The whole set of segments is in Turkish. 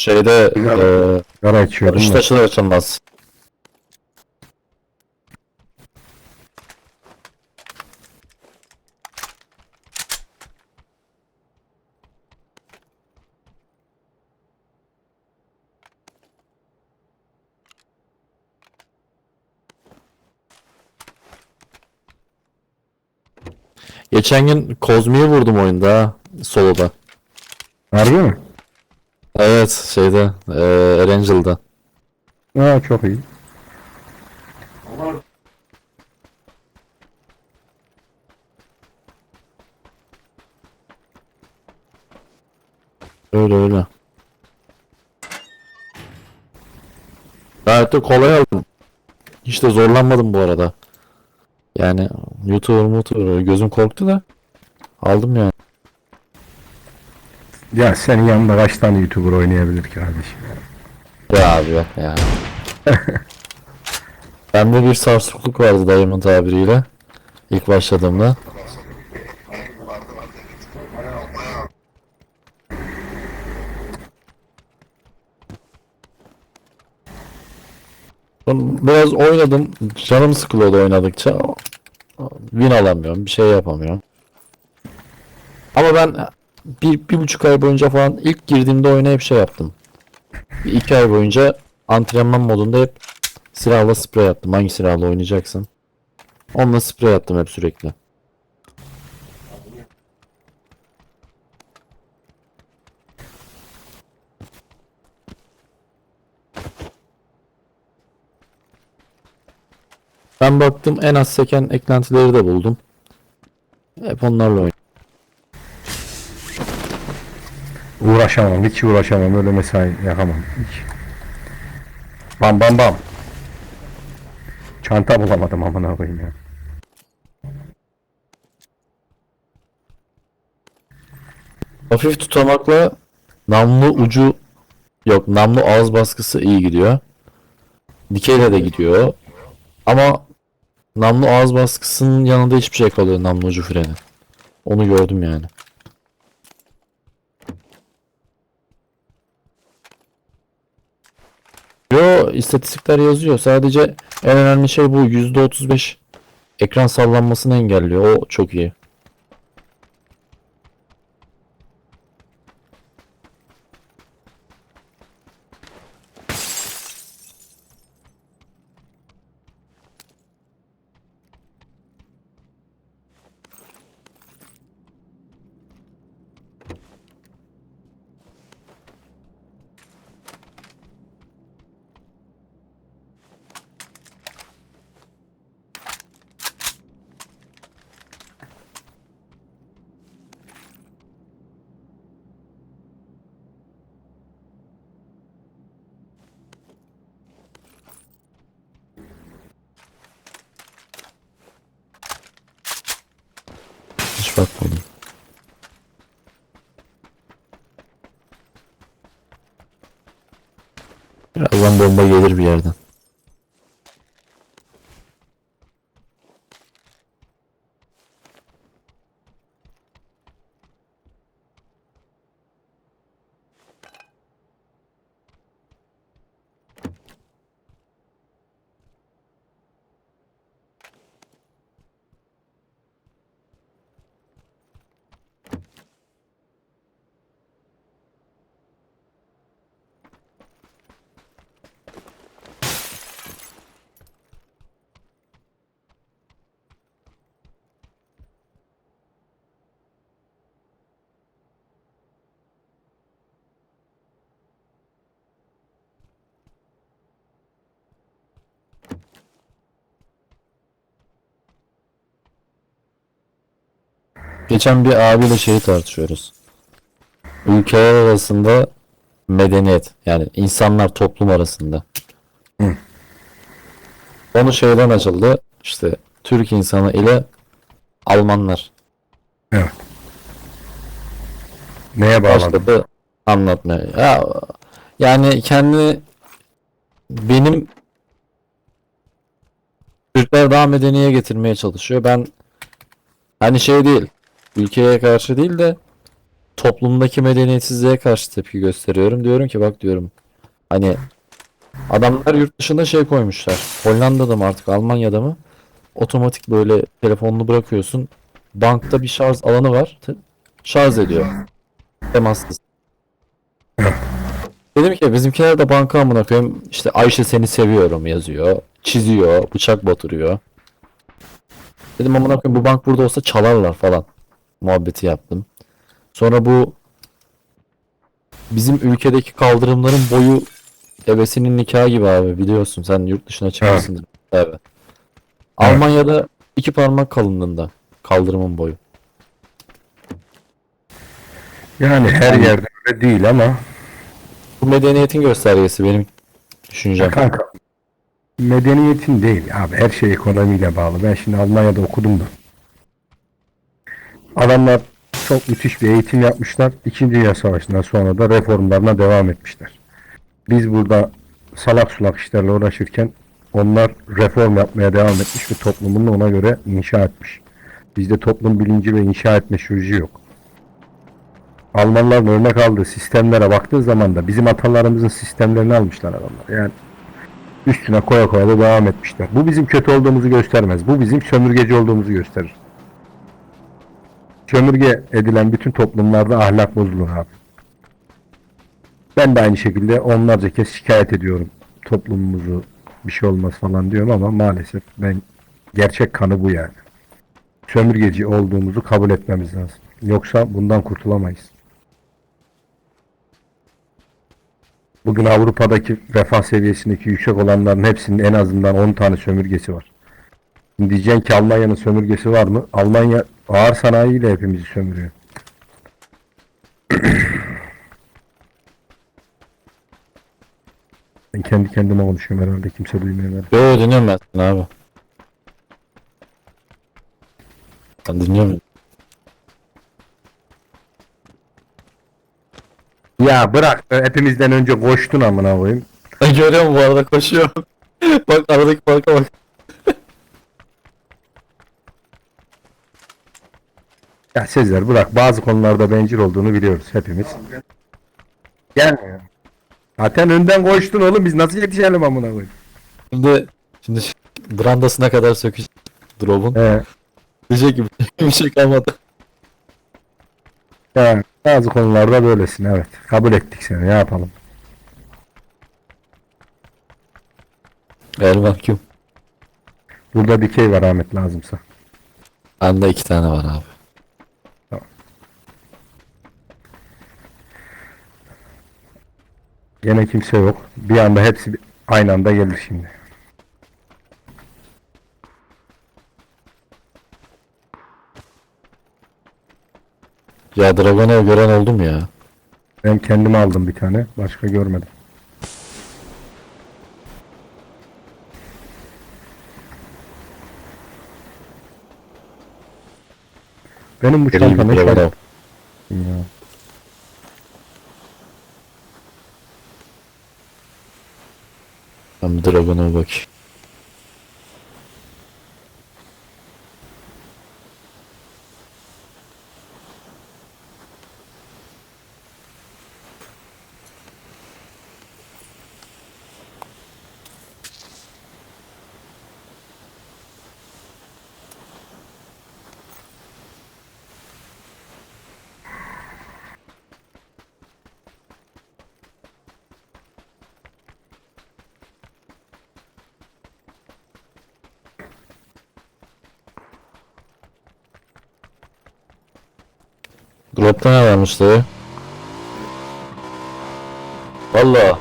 Şeyde eee Sigara açıyorum. barış da. açılmaz. Geçen gün Kozmi'yi vurdum oyunda ha, soloda. Harbi mi? Evet şeyde eee Erangel'da. Aa çok iyi. Öyle öyle. Gayet de kolay aldım. Hiç de zorlanmadım bu arada. Yani YouTuber YouTuber gözüm korktu da aldım yani. Ya senin yanında kaç tane YouTuber oynayabilir ki kardeşim? Ya abi yok ya. Bende bir sarsıklık vardı dayımın tabiriyle. İlk başladığımda. Biraz oynadım. Canım sıkılıyordu oynadıkça. Win alamıyorum. Bir şey yapamıyorum. Ama ben bir, bir buçuk ay boyunca falan ilk girdiğimde oyuna hep şey yaptım. Bir iki ay boyunca antrenman modunda hep silahla sprey attım. Hangi silahla oynayacaksın? Onunla sprey attım hep sürekli. Ben baktım en az seken eklentileri de buldum. Hep onlarla oynadım. Uğraşamam. Hiç uğraşamam. Öyle mesai yapamam. Hiç. Bam bam bam. Çanta bulamadım amına koyayım ya. Hafif tutamakla namlu ucu yok namlu ağız baskısı iyi gidiyor. Dikeyle de gidiyor. Ama namlu ağız baskısının yanında hiçbir şey kalıyor namlu ucu freni. Onu gördüm yani. Yo istatistikler yazıyor. Sadece en önemli şey bu %35 ekran sallanmasını engelliyor. O çok iyi. Hiç bakmadım. Birazdan bomba gelir bir yerden. Geçen bir abiyle şeyi tartışıyoruz. Ülkeler arasında medeniyet yani insanlar toplum arasında. Hı. Onu şeyden açıldı. İşte Türk insanı ile Almanlar Evet. Neye bağladın? başladı anlatmaya. Ya, yani kendi benim Türkler daha medeniye getirmeye çalışıyor. Ben hani şey değil ülkeye karşı değil de toplumdaki medeniyetsizliğe karşı tepki gösteriyorum. Diyorum ki bak diyorum hani adamlar yurt dışında şey koymuşlar. Hollanda'da mı artık Almanya'da mı? Otomatik böyle telefonunu bırakıyorsun. Bankta bir şarj alanı var. Şarj ediyor. Temassız. Dedim ki bizimkiler de banka amına koyayım işte Ayşe seni seviyorum yazıyor. Çiziyor, bıçak batırıyor. Dedim amına koyayım bu bank burada olsa çalarlar falan. Muhabbeti yaptım. Sonra bu bizim ülkedeki kaldırımların boyu ebesinin nikahı gibi abi biliyorsun sen yurt dışına çıkmışsındır. Evet. Almanya'da iki parmak kalınlığında kaldırımın boyu. Yani her yerde öyle değil ama Bu medeniyetin göstergesi benim düşüncem. kanka medeniyetin değil abi her şey ekonomiyle bağlı. Ben şimdi Almanya'da okudum da. Adamlar çok müthiş bir eğitim yapmışlar. İkinci Dünya Savaşı'ndan sonra da reformlarına devam etmişler. Biz burada salak sulak işlerle uğraşırken onlar reform yapmaya devam etmiş ve toplumunu ona göre inşa etmiş. Bizde toplum bilinci ve inşa etme şuurcu yok. Almanların örnek aldığı sistemlere baktığı zaman da bizim atalarımızın sistemlerini almışlar adamlar. Yani üstüne koya koya da devam etmişler. Bu bizim kötü olduğumuzu göstermez. Bu bizim sömürgeci olduğumuzu gösterir. Sömürge edilen bütün toplumlarda ahlak bozulur abi. Ben de aynı şekilde onlarca kez şikayet ediyorum toplumumuzu bir şey olmaz falan diyorum ama maalesef ben gerçek kanı bu yani. Sömürgeci olduğumuzu kabul etmemiz lazım. Yoksa bundan kurtulamayız. Bugün Avrupa'daki refah seviyesindeki yüksek olanların hepsinin en azından 10 tane sömürgesi var. Şimdi diyeceksin ki Almanya'nın sömürgesi var mı? Almanya ağır sanayiyle hepimizi sömürüyor. Ben kendi kendime konuşuyorum herhalde kimse duymuyor beni. Yo dinliyorum ben seni abi. Sen dinliyor musun? Ya bırak hepimizden önce koştun amına koyayım. Görüyorum bu arada koşuyor. bak aradaki farka bak. Ya Sezer bırak bazı konularda bencil olduğunu biliyoruz hepimiz. Gelmiyor. Zaten önden koştun oğlum biz nasıl yetişelim amına koyayım. Şimdi şimdi ş- brandasına kadar söküş drop'un. He. Diyecek gibi bir şey kalmadı. Ya bazı konularda böylesin evet. Kabul ettik seni ne yapalım. El mahkum. Burada dikey var Ahmet lazımsa. Bende iki tane var abi. Gene kimse yok. Bir anda hepsi aynı anda gelir şimdi. Ya Dragon'u gören oldu mu ya? Ben kendime aldım bir tane. Başka görmedim. Benim bu Gri çanta ne bir Dragon şarkı al. ya. Ben bir Dragon'a bakayım. Drop'ta ne varmış? Valla.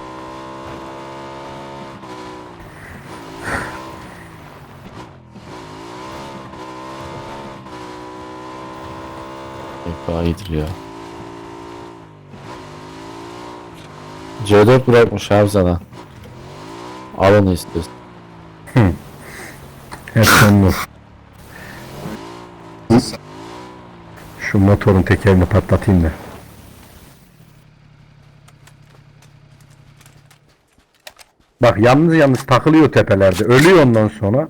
Ekba iyidir ya. C4 bırakmış sana. Al onu istiyorsun. Hep sonlu. Şu motorun tekerini patlatayım da. Bak yalnız yalnız takılıyor tepelerde. Ölüyor ondan sonra.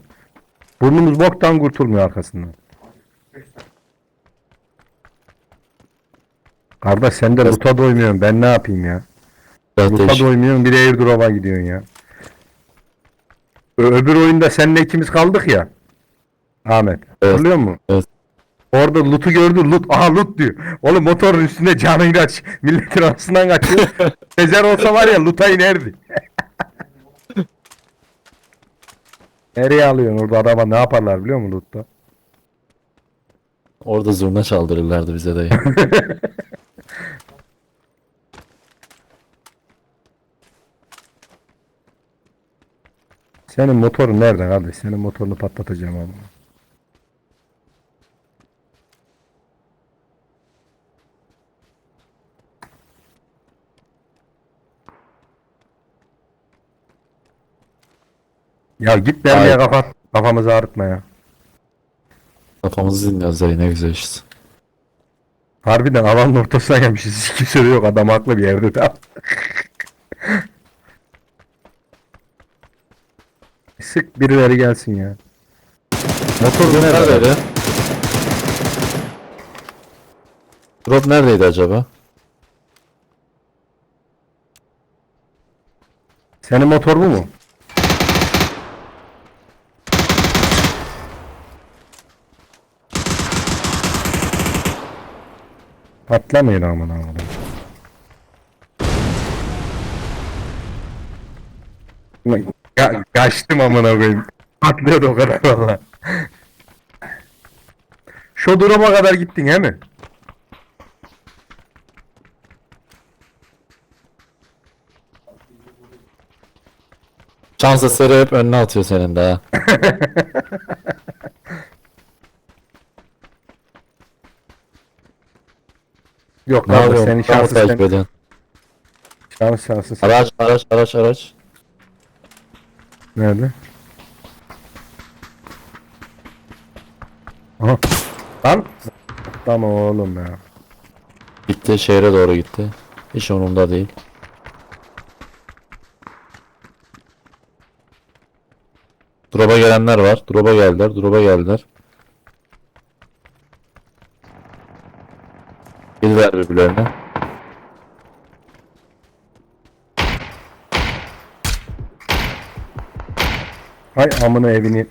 Burnumuz boktan kurtulmuyor arkasından. Kardeş sen de loot'a doymuyorsun. Ben ne yapayım ya? Değişik. doymuyorsun bir de airdrop'a gidiyorsun ya. Ö- öbür oyunda seninle ikimiz kaldık ya. Ahmet. Evet. Hatırlıyor musun? Evet. Orada loot'u gördü. Loot. Aha loot diyor. Oğlum motorun üstünde canıyla aç. Milletin arasından kaçıyor. Sezer olsa var ya loot'a inerdi. Nereye alıyorsun orada araba ne yaparlar biliyor musun loot'ta? Orada zurna çaldırırlardı bize de. Senin motorun nerede kardeş? Senin motorunu patlatacağım abi. Ya git dermeye Hayır. kapat. Kafamızı ağrıtma ya. Kafamızı dinliyoruz dayı ne güzel işte. Harbiden alanın ortasına gelmişiz. Kimse de yok. Adam haklı bir yerde de. Sık birileri gelsin ya. Motor nerede? Neredeydi? Drop neredeydi acaba? Senin motor bu mu? Patlamayın aman aman. Ya, kaçtım amına koyayım. Patlıyordu o kadar valla. Şu duruma kadar gittin he mi? Şans eseri hep önüne atıyor senin de ha. Yok Ne yapıyorsun? senin takip sen, ediyorsun. şans şansın sen. Araç araç araç araç. Nerede? Aha. Lan. Tamam oğlum ya. Gitti şehre doğru gitti. Hiç umurumda değil. Drop'a gelenler var. Drop'a geldiler. Drop'a geldiler. Girdiler birbirlerine. Hay amına evini.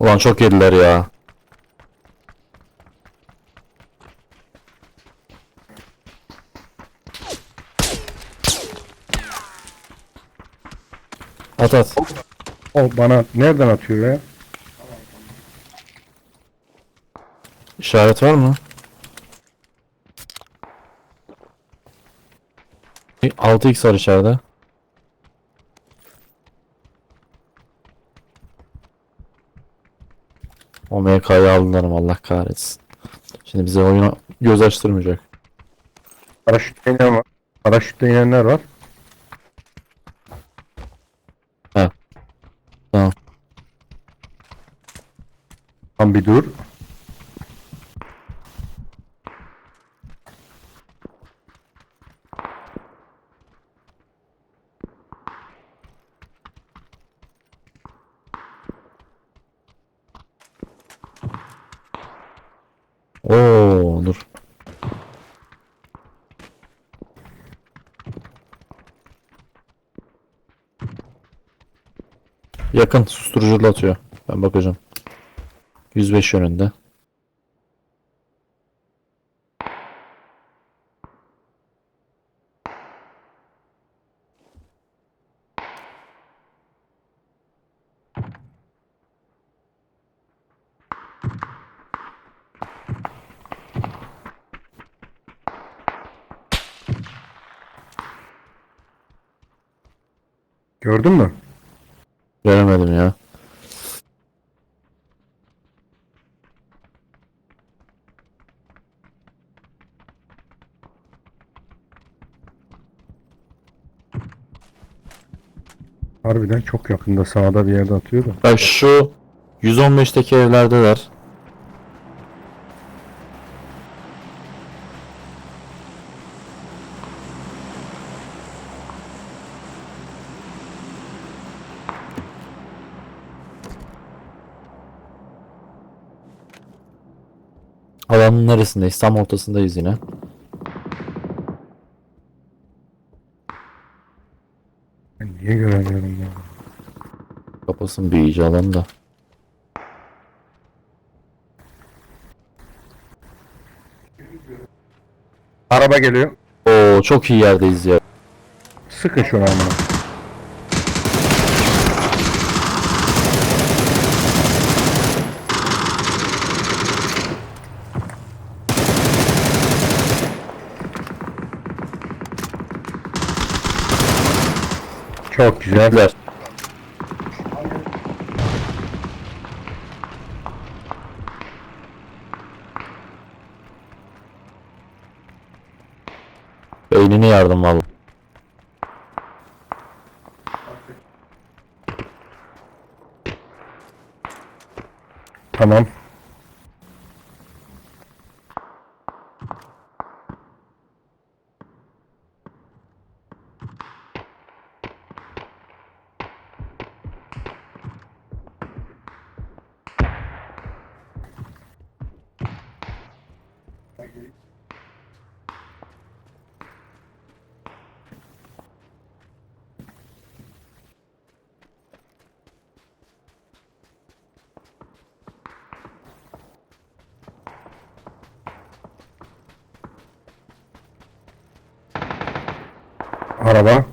Ulan çok yediler ya. At at. O bana nereden atıyor ya? İşaret var mı? 6x var içeride. O MK'yı aldılarım Allah kahretsin. Şimdi bize oyuna göz açtırmayacak. Paraşütle inen var. Paraşütle inenler var. He. Tamam. Tam bir dur. Dur. Yakın susturucu atıyor. Ben bakacağım. 105 yönünde. Gördün mü? Göremedim ya. Harbiden çok yakında sağda bir yerde atıyor da. Bak şu 115'teki evlerdeler. Alanın neresinde? Tam ortasındayız yine. Kapasın bir iyice alanı da. Araba geliyor. Oo çok iyi yerdeyiz ya. Sıkın şunu amına. Çok güzel. Güzel. Yardım valla. Araba.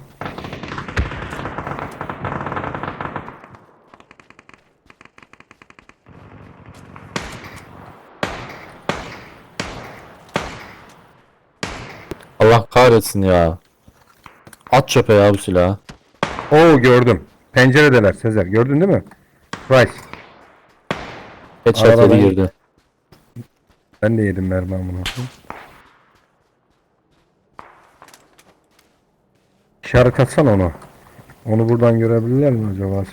Allah kahretsin ya. At çöpe ya bu silahı. Oo gördüm. Penceredeler Sezer. Gördün değil mi? Rice. Headshot Arabadan- girdi. Ben de yedim mermi amına. İşaret atsana onu. Onu buradan görebilirler mi acaba?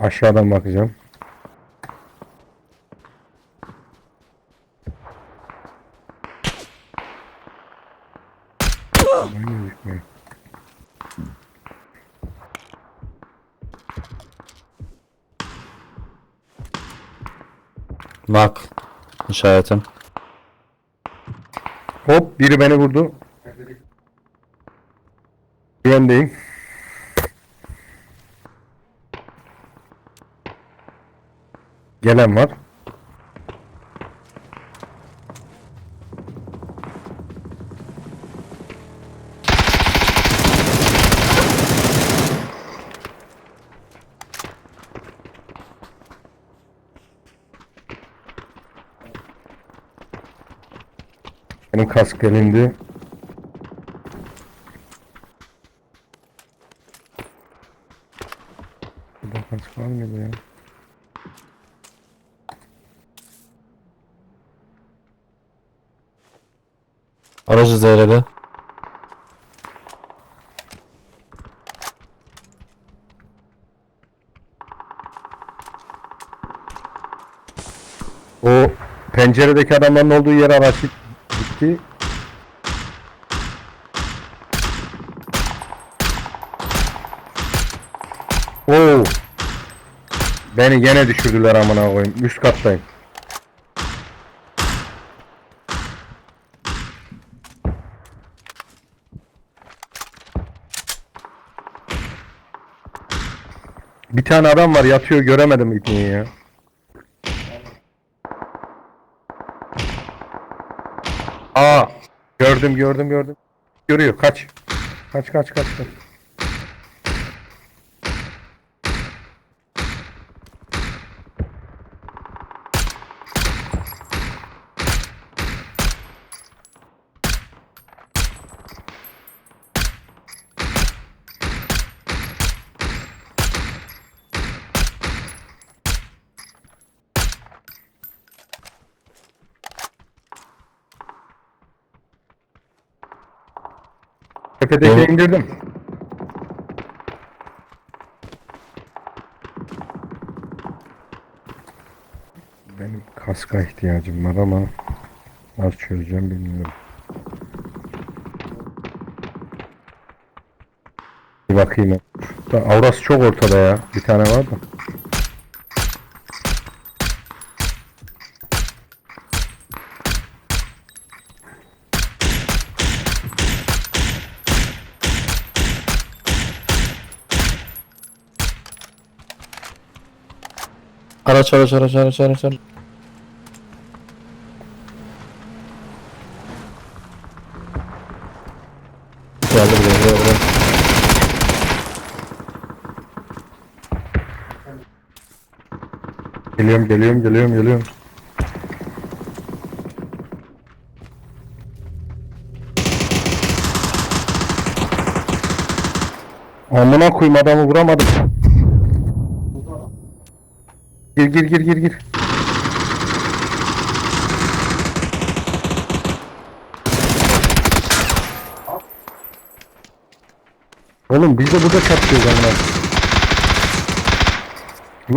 Aşağıdan bakacağım. Nak. İşaretim. Hop biri beni vurdu. Güvendeyim. Gelen var. Benim kask elinde. Burada kask var mıydı ya? Aracı zehirli. O penceredeki adamların olduğu yere araç gitti. Oo. Beni gene düşürdüler amına koyayım. Üst kattayım. Bir tane adam var yatıyor göremedim ipini ya. Aa gördüm gördüm gördüm. Görüyor kaç. Kaç kaç kaç kaç. Tepedeki Evet. indirdim. Benim kaska ihtiyacım var ama nasıl çözeceğim bilmiyorum. Bir bakayım. Da Aurası çok ortada ya. Bir tane var da. Araç araç araç araç araç araç. Geldi buraya buraya buraya. Geliyorum geliyorum geliyorum geliyorum. Amına koyayım adamı vuramadım. Gir gir gir gir gir. Oğlum biz de burada çatışıyoruz amına.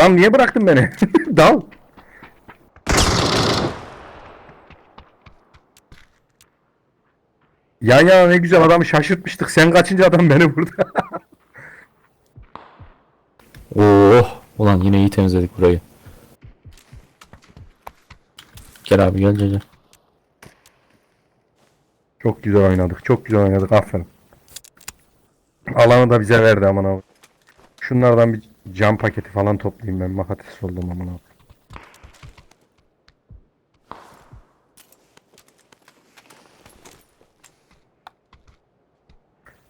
Lan niye bıraktın beni? Dal. Yan yana ne güzel adamı şaşırtmıştık. Sen kaçınca adam beni vurdu. Oh, ulan yine iyi temizledik burayı. Gel abi gel gel gel. çok güzel oynadık. Çok güzel oynadık. Aferin. Alanı da bize verdi aman abi. Şunlardan bir cam paketi falan toplayayım ben. Makates oldum aman abi.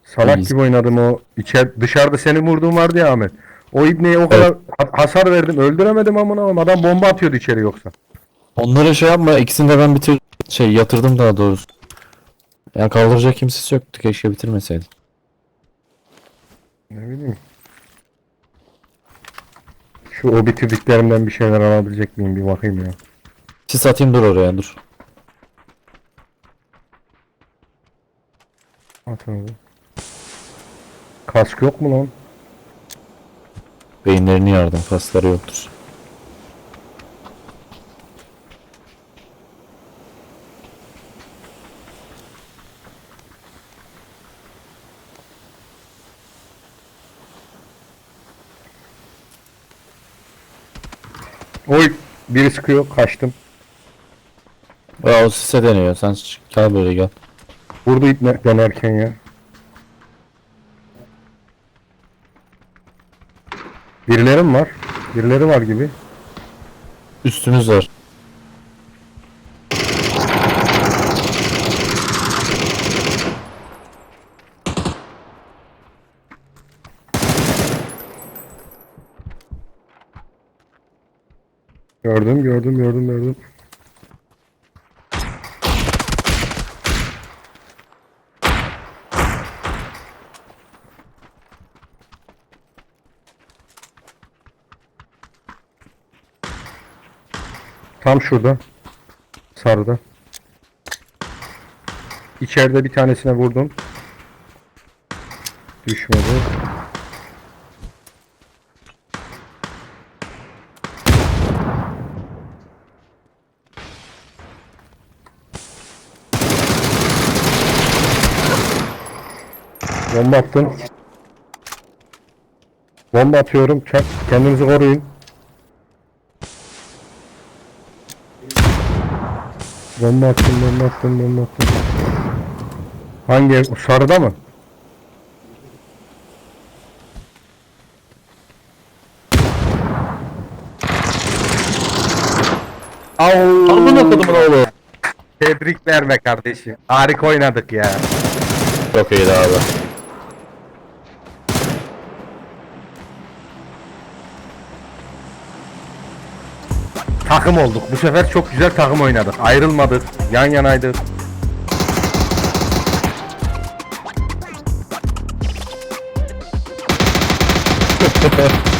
Salak Biz- gibi oynadım o. İçer, dışarıda seni vurduğum vardı ya Ahmet. O ibneye o kadar ha- hasar verdim. Öldüremedim amına koyayım. Adam bomba atıyordu içeri yoksa. Onları şey yapma ikisini de ben bitir şey yatırdım daha doğrusu. Ya kaldıracak kimsesi yoktu keşke bitirmeseydim. Ne bileyim. Şu o bitirdiklerimden bir şeyler alabilecek miyim bir bakayım ya. Sis atayım dur oraya dur. At abi. Kask yok mu lan? Beyinlerini yardım kasları yoktur. Biri sıkıyor kaçtım. Ya o sise deniyor sen çık- gel böyle gel. Vurdu ipne dönerken ya. Birileri mi var? Birileri var gibi. Üstümüz var. Gördüm gördüm gördüm gördüm. Tam şurada. Sarıda. İçeride bir tanesine vurdum. Düşmedi. Bomba attım. Bomba atıyorum. Kendinizi koruyun. Bomba attım, bomba attım, bomba attım. Hangi Sarıda mı? Amına kodumun oğlu. Tebrikler be kardeşim. Harika oynadık ya. Çok iyiydi abi. Takım olduk. Bu sefer çok güzel takım oynadık. Ayrılmadık. Yan yanaydık.